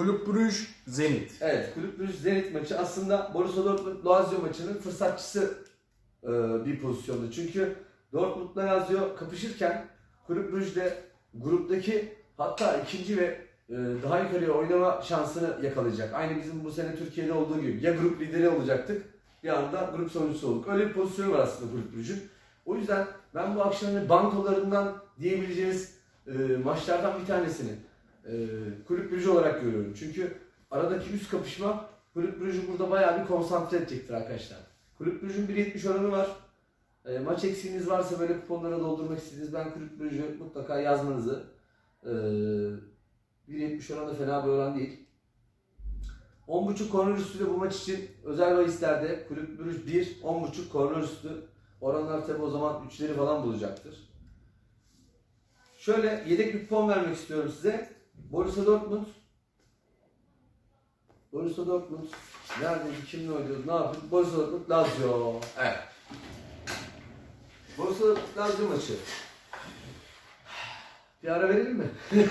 Kulüp Brugge Zenit. Evet, Kulüp Brugge Zenit maçı aslında Borussia Dortmund Lazio maçının fırsatçısı e, bir pozisyondu. Çünkü Dortmund'la Lazio kapışırken Kulüp Brugge de gruptaki hatta ikinci ve e, daha yukarıya oynama şansını yakalayacak. Aynı bizim bu sene Türkiye'de olduğu gibi. Ya grup lideri olacaktık ya anda grup sonuncusu olduk. Öyle bir pozisyonu var aslında Kulüp Brugge'ün. O yüzden ben bu akşamın bankolarından diyebileceğiniz e, maçlardan bir tanesini e, Kulüp Brugge olarak görüyorum. Çünkü aradaki üst kapışma Kulüp Brugge'ü burada bayağı bir konsantre edecektir arkadaşlar. Kulüp Brugge'ün 1.70 oranı var. E, maç eksiğiniz varsa böyle kuponlara doldurmak istediğiniz ben Kulüp Brugge'ü mutlaka yazmanızı e, 1.70 oran da fena bir oran değil. 10.5 korner üstü de bu maç için özel bahislerde Kulüp Brugge 1, 10.5 korner üstü. Oranlar tabi o zaman 3'leri falan bulacaktır. Şöyle yedek bir kupon vermek istiyorum size. Borussia Dortmund. Borussia Dortmund. Neredeydi? Kimle oynuyordu? Ne yapıyordu? Borussia Dortmund Lazio. Evet. Borussia Dortmund Lazio maçı. Bir ara verelim mi?